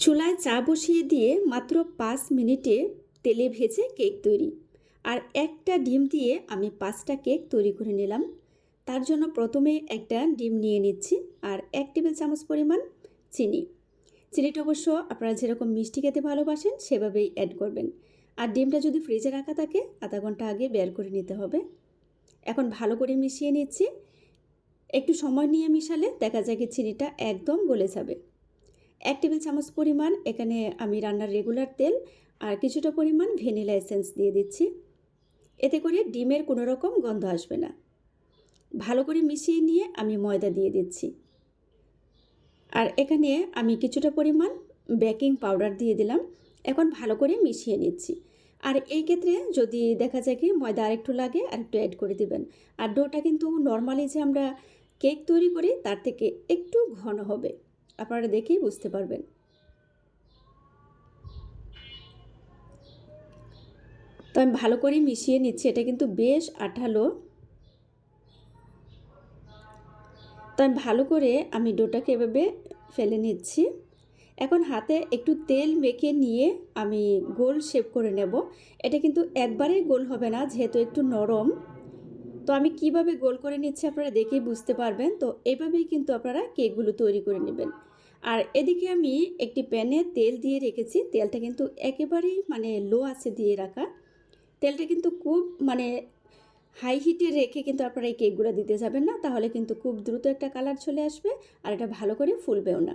চুলায় চা বসিয়ে দিয়ে মাত্র পাঁচ মিনিটে তেলে ভেজে কেক তৈরি। আর একটা ডিম দিয়ে আমি পাঁচটা কেক তৈরি করে নিলাম। তার জন্য প্রথমে একটা ডিম নিয়ে নিচ্ছি আর এক টেবিল চামচ পরিমাণ চিনি। চিনিটা অবশ্য আপনারা যেরকম মিষ্টি খেতে ভালোবাসেন সেভাবেই অ্যাড করবেন। আর ডিমটা যদি ফ্রিজে রাখা থাকে, আধা ঘণ্টা আগে বের করে নিতে হবে। এখন ভালো করে মিশিয়ে নিচ্ছি। একটু সময় নিয়ে মিশালে দেখা যায় কি চিনিটা একদম গলে যাবে। এক টেবিল চামচ পরিমাণ এখানে আমি রান্নার রেগুলার তেল আর কিছুটা পরিমাণ ভ্যানিলা এসেন্স দিয়ে দিচ্ছি। এতে করে ডিমের কোনো রকম গন্ধ আসবে না। ভালো করে মিশিয়ে নিয়ে আমি ময়দা দিয়ে দিচ্ছি। আর এখানে আমি কিছুটা পরিমাণ বেকিং পাউডার দিয়ে দিলাম। এখন ভালো করে মিশিয়ে নিচ্ছি। আর এই ক্ষেত্রে যদি দেখা যায় কি ময়দা আরেকটু লাগে, আরেকটু অ্যাড করে দিবেন। আর ডোটা কিন্তু নর্মালি যে আমরা কেক তৈরি করি, তার থেকে একটু ঘন হবে। আপনারা দেখেই বুঝতে পারবেন। তো আমি ভালো করে মিশিয়ে নিচ্ছি, এটা কিন্তু বেশ আঠালো। তো আমি ভালো করে আমি ডোটাকে এভাবে ফেলে নিচ্ছি। এখন হাতে একটু তেল মেখে নিয়ে আমি গোল শেপ করে নেব। এটা কিন্তু একবারেই গোল হবে না, যেহেতু একটু নরম। তো আমি কীভাবে গোল করে নিচ্ছি আপনারা দেখেই বুঝতে পারবেন। তো এভাবেই কিন্তু আপনারা কেকগুলো তৈরি করে নেবেন। আর এদিকে আমি একটি প্যানে তেল দিয়ে রেখেছি। তেলটা কিন্তু একেবারেই মানে লো আছে দিয়ে রাখা। তেলটা কিন্তু খুব মানে হাই হিটে রেখে কিন্তু আপনারা এই কেকগুলো দিতে যাবেন না। তাহলে কিন্তু খুব দ্রুত একটা কালার চলে আসবে আর এটা ভালো করে ফুলবেও না।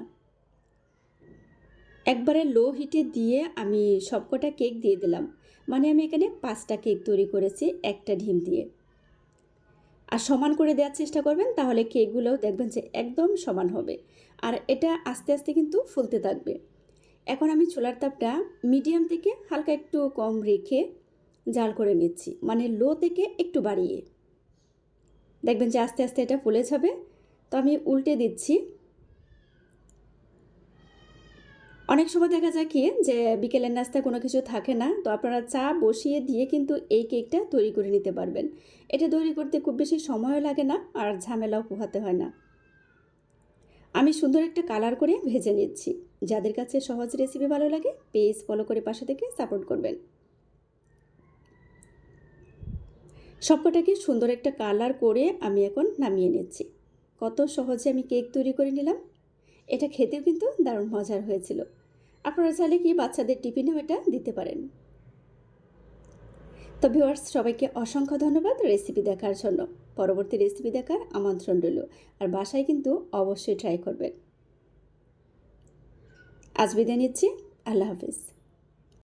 একবারে লো হিটে দিয়ে আমি সবকটা কেক দিয়ে দিলাম। মানে আমি এখানে পাঁচটা কেক তৈরি করেছি, একটা ডিম দিয়ে। আর সমান করে দেওয়ার চেষ্টা করবেন, তাহলে কেকগুলোও দেখবেন যে একদম সমান হবে। আর এটা আস্তে আস্তে কিন্তু ফুলতে থাকবে। এখন আমি চুলার তাপটা মিডিয়াম থেকে হালকা একটু কম রেখে জাল করে নিচ্ছি মানে লো থেকে একটু বাড়িয়ে। দেখবেন যে আস্তে আস্তে এটা ফুলে যাবে। তো আমি উল্টে দিচ্ছি। অনেক সময় দেখা যায় কি যে বিকেলের নাস্তায় কোনো কিছু থাকে না, তো আপনারা চা বসিয়ে দিয়ে কিন্তু এই কেকটা তৈরি করে নিতে পারবেন। এটা তৈরি করতে খুব বেশি সময়ও লাগে না আর ঝামেলাও পোহাতে হয় না। আমি সুন্দর একটা কালার করে ভেজে নিচ্ছি। যাদের কাছে সহজ রেসিপি ভালো লাগে পেজ ফলো করে পাশে থেকে সাপোর্ট করবেন। সবকটাকে সুন্দর একটা কালার করে আমি এখন নামিয়ে নিচ্ছি। কত সহজে আমি কেক তৈরি করে নিলাম। এটা খেতেও কিন্তু দারুণ মজার হয়েছিল। আপনারা চাইলে কি বাচ্চাদের টিফিনেও এটা দিতে পারেন। তো ভিউয়ার্স, সবাইকে অসংখ্য ধন্যবাদ রেসিপি দেখার জন্য। পরবর্তী রেসিপি দেখার আমন্ত্রণ রইল। আর বাসায় কিন্তু অবশ্যই ট্রাই করবেন। আজ বিদায় নিচ্ছি। আল্লাহ হাফিজ।